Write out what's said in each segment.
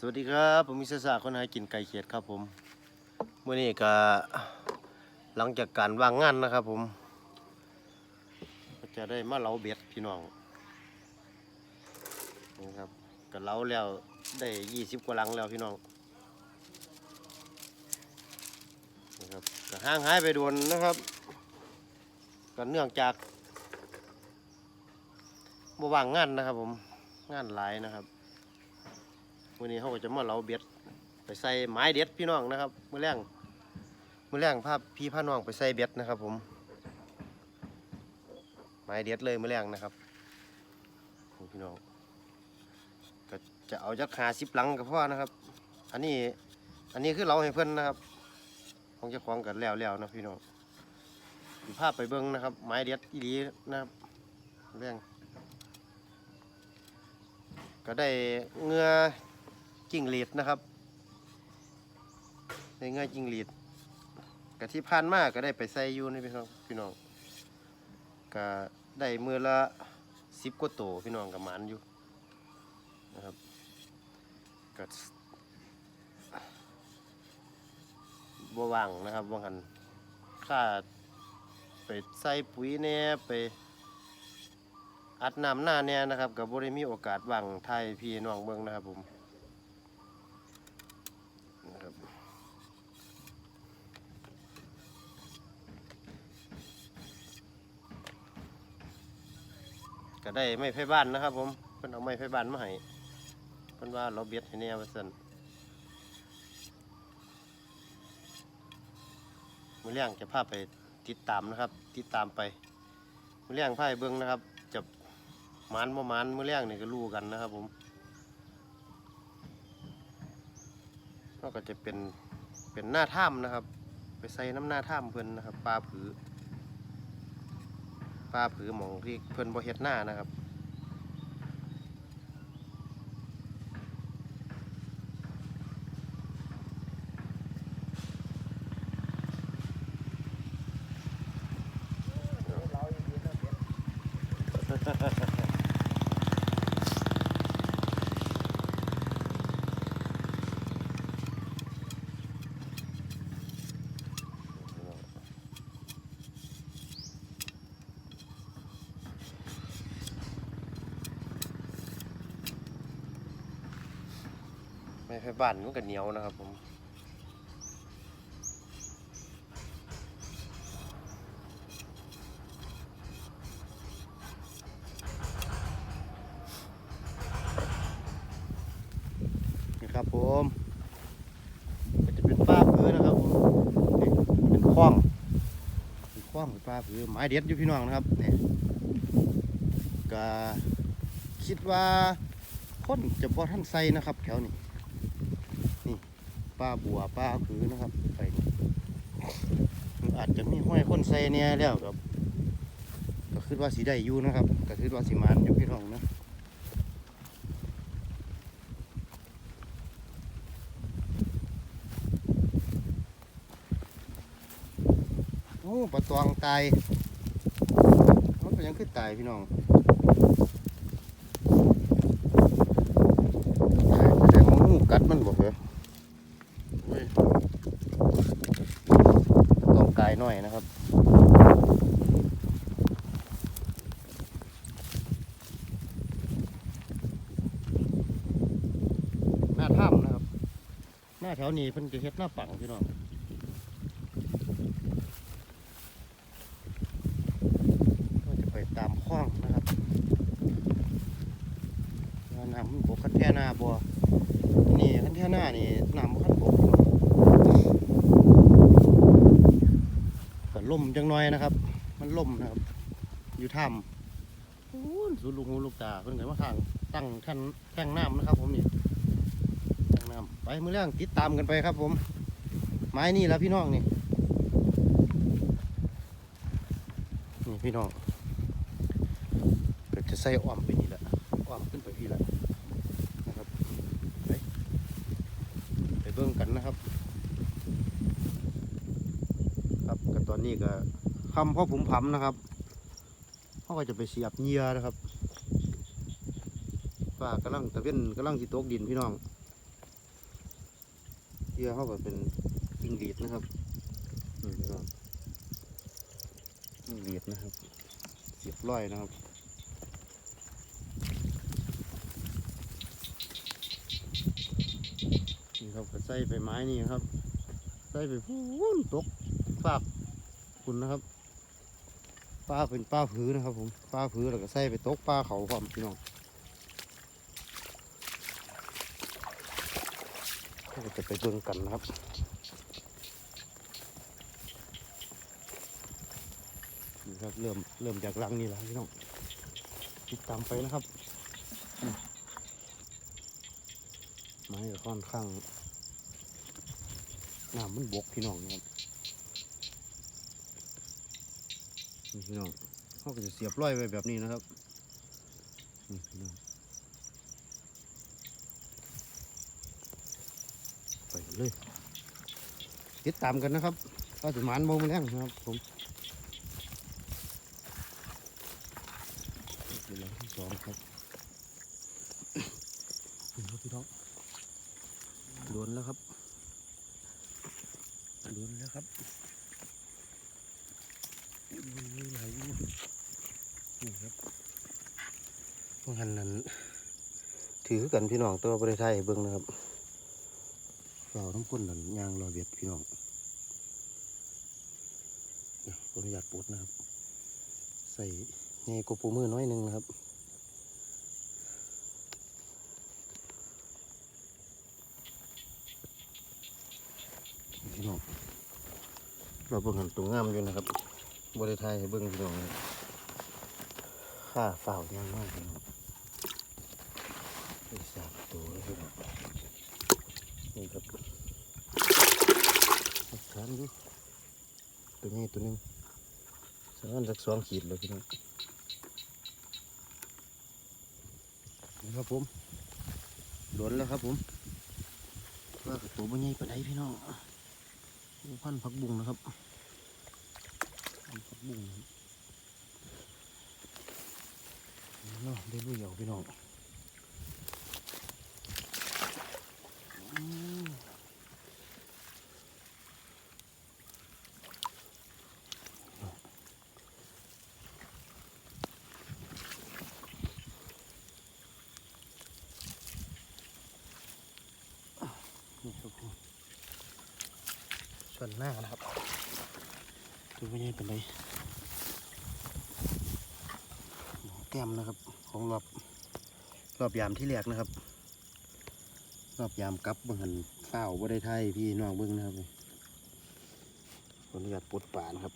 สวัสดีครับ ผมมิสซาคนหากินไก่เขียดครับผมเมื่อนี้ก็หลังจากการว่างงานนะครับผม จะได้มาเล้าเบ็ดพี่น้องนี่ครับก็เล้าแล้วได้ยี่สิบกว่าหลังแล้วพี่น้องนี่ครับก็ห่างหายไปโดนนะครับก็เนื่องจากบ่ว่างงานนะครับผมงานหลายนะครับ วันนี้เขาก็จะมาเล้าเบ็ดไปใส่ไม้เด็ดพี่น้องนะครับเมื่อแรงเมื่อแรงภาพพี่พาน้องไปใส่เบ็ดนะครับ ผม ไม้เด็ดเลยเมื่อแรงนะครับพี่น้องก็จะเอาจักหาสิบหลังกับพ่อนะครับ อันนี้อันนี้คือเราให้เพื่อนนะครับของเจ้าของกันแล้วแล้วนะพี่น้องภาพไปเบิ้งนะครับ ไม้เด็ดอีดีนะครับแรงก็ได้เงือ จิ้งหรีดนะครับในเงื่อจิ้งหรีดกะที่ผ่านมากก็ได้ไปใส่อยูนี่พี่น้องพี่น้องก็ได้มือละสิบกว่าโตพี่น้องกับมันอยู่นะครับก็บว่างนะครับว่างหันค่าไปใส่ปุ๋ยเนี่ยไปอัดน้ำหน้าเนี่ยนะครับกับบริมีโอกาสว่างไทยพี่น้องเมืองนะครับผม นะครับ ก็ได้ไม้ไผ่บ้านนะครับ ผมเพิ่นเอาไม้ไผ่บ้านมาให้เพิ่นว่าเราเบียดให้แน่ว่าซั่นมือเลี้ยงจะพาไปติดตามนะครับ ติดตามไปมือเลี้ยงพาไปเบิ่งนะครับจะมานบ่มานมือเลี้ยงนี่ก็รู้กันนะครับ ผมก็ก็จะเป็นเป็นหน้าถ้ำนะครับ ไปใส่น้ำหน้าถ้ำเพิ่นนะครับปลาผือ ปลาผือหมองที่เพิ่นบ่เฮ็ดหน้านะครับ ไม่ไฟบ้านมันก็เหนียวนะครับผมนี่ครับผมก็จะเป็นป้าผือนะครับผมนี่เป็นคล้องเป็นคล้องเป็นป้าผือไม้เด็ดอยู่พี่น้องนะครับนี่ก็คิดว่าคนจะบ่ท่านใส่นะครับแถวนี้ ป้าบัวป้าผือนะครับไปอาจจะมีห้อยคนใส่เนี่ยแล้วครับก็คิดว่าสีได้อยู่นะครับก็คิดว่าสีมันอยู่พี่น้องนะโอ้ปลาตองตายมันก็ยังคือตายพี่น้องตายแต่มันงูกัดมันบอกเหรอ เว้ยต้องกายห น่อยนะครับหน้าถ้ำนะครับ หน้าแถวนี้เพิ่นจะเฮ็ดหน้าปังพี่น้องก็จะไปตามคลองนะครับว่าน้ำมันบกคันแท่หน้าบัวนี่คันแท่หน้านี่น้ำบ่คันบก ก็ ล่มจังน้อยนะครับ มันล่มนะครับ อยู่ถ้ำโอ้ยสุดลูกหูลูกตาเพิ่นก็มาทางตั้งแท่นแท่งน้ำนะครับ ผมนี่แท่งน้ำไปมือเรื่องติดตามกันไปครับ ผม ไม้นี่แล้วพี่น้องนี่นี่พี่น้องก็จะใส่อ้อมไปนี่แหละอ้อมขึ้นไปพี่แหละนะครับไปไปเบิ่งกันนะครับ ครับก็ ตอนนี้ก็คำพ่อผมพำนะครับเขาก็จะไปเสียบเหยื่อนะครับฟ้ากำลังตะเว้นกำลังสิตกดินพี่น้องเหยื่อเขาก็เป็นจิงหรีดนะครับนี่พี่น้องจิงหรีดนะครับ เสียบร้อยนะครับนี่ครับก็ใส่ไปไม้นี่ครับใส่ไปพูนตกฝาก คุณนะครับปลาเป็นปลาผือนะครับ ผมปลาผือแล้วก็ใส่ไปตกปลาเขาความพี่น้องก็จะไปเบิ่งกันนะครับนี่ครับเริ่มเริ่มจากรังนี่แล้วพี่น้องติดตามไปนะครับไม้ค่อนข้างน้ำมันบกพี่น้องนะครับนี่ พี่น้องเขาก็จะเสียบร้อยไว้แบบนี้นะครับนี่พี่น้องไปเลยติดตามกันนะครับก็จะหมานโมงแรงนะครับผมเป็นหลังที่สองครับนี่ครับพี่น้องโดนแล้วครับ ลุ้นแล้วครับลุ้นนี่ไหลอยู่นี่ครับพวก หันนั้นถือกันพี่น้องตัวบริไทยเบิ้งนะครับเราทั้งคนนั่นยางรอเบียดพี่น้องเดี๋ยวขออนุญาตปลดนะครับ ใส่ในกระปูมือน้อยหนึ่งนะครับพี่น้องเราเบิ่งหันตัวงามอยู่นะครับบริไทยให้เบิ่งพี่น้องค่าเฝ้าย่างมากพี่น้องไปสามตัวแล้วพี่ นี่ครับหักฐานอยู่ตัวนี้ตัวนึงสามารถสักสองขีดเลยพี่น้องนี่ครับผมโดนแล้วครับผมว่ากับตัวมันใหญ่ปานใดพี่น้องพันธุ์ผักบุ้งนะครับพันผักบุ้งนะครับเนาะได้ลุยเอาพี่น้องอืมนี่ครับผม ส่วนหน้านะครับ ดูไม่ใช่เป็นไรหมูแก้มนะครับ ของรอบรอบยามที่แรกนะครับ รอบยามกลับเบิ่งหันเฝ้าวบ่ได้ไทยพี่น้องเบิ่งนะครับนี่ขออนุญาตปลดป่านะครับ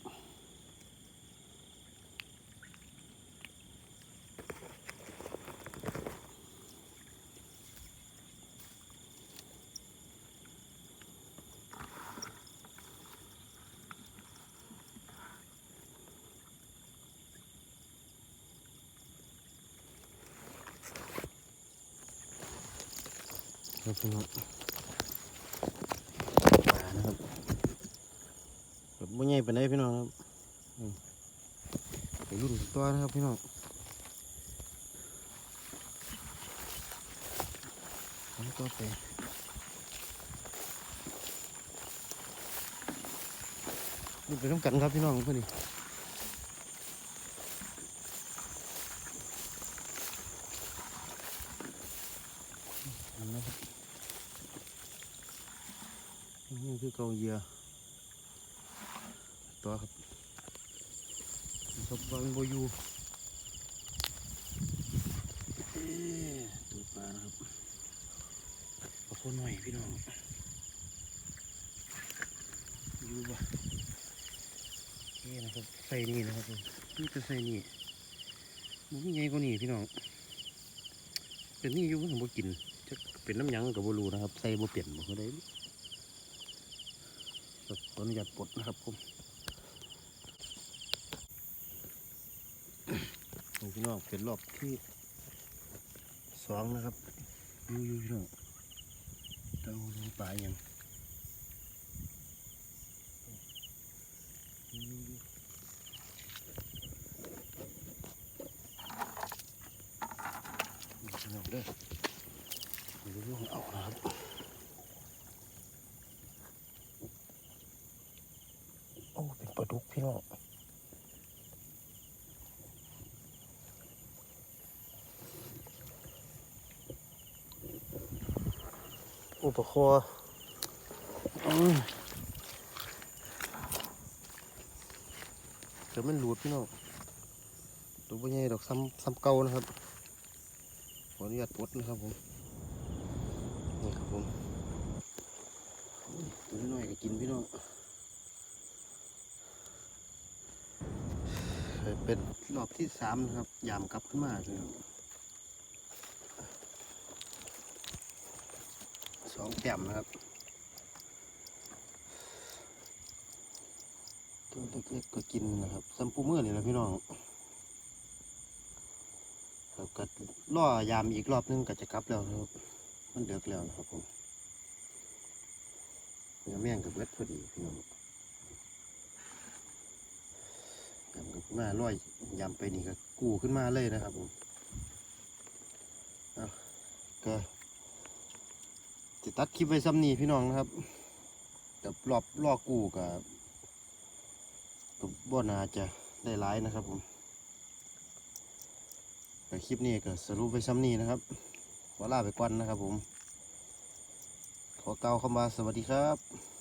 ครับพี่น้องป่านะครับแบบบ่ใหญ่ปานใดพี่น้องครับอืมไปรุ่นกันตัวนะครับพี่น้องทำตัวไปนี่ไปน้ำกันครับพี่น้องเพื่อนนี่เห็นไหมครับ นี่คือเกาเยื่อตัวครับครับวางโบยูเอ๊ตัวปลานะครับปลาโคหน่อยพี่น้องยู่ปะนี่นะครับใส่นี่นะครับผมนี่จะใส่นี่มันไม่ใหญ่กว่านี่พี่น้องเป็นนี่ยู่ผมบ่กินจะเป็นน้ำยังกับโบูรูนะครับ ใส่โบเปลี่ยนบ่ได้ ตอนนี้จะปลดนะครับผมนี่พี่น้องเป็นรอบที่สองนะครับอยู่อยู่พี่น้องเต้าลงปลาอย่างอยู่อยู่อยู่นี่พี่น้องเด้อ เดี๋ยวเอานะครับ ลาดุกพี่น้องอุปคออืมเดี๋ยวมันหลุดพี่น้องตัวบ่ใหญ่ดอกซ้ำซ้ำเก่านะครับ ขออนุญาตปลดนะครับผม นี่ครับผมตัวน้อยก็กินพี่น้องเป็นร อบที่สามนะครับ ยามกลับขึ้นมาพี่น้องสองแต้มนะครับ ตัวเล็กๆก็กินนะครับซัมปูเมื่อนี่แหละพี่น้องครับก็ล่อยามอีกรอบนึงก็จะกลับแล้วครับ มันเดือกแล้วนะครับผมเนื้อแม่งกับเบิดพอดีพี่น้องยำกับ มาร้อยยำไปนี่ก็กู้ขึ้นมาเลยนะครับผมเอาก็จะตัดคลิปไว้ซ้ำนี้พี่น้องนะครับกับรอบลอกกู้กับกับบ่นาจะได้ร้ายนะครับผมก็คลิปนี้ก็สรุปไว้ซ้ำนี้นะครับขอลาไปก่อนนะครับผม ขอเกล่าวคำว่าสวัสดีครับ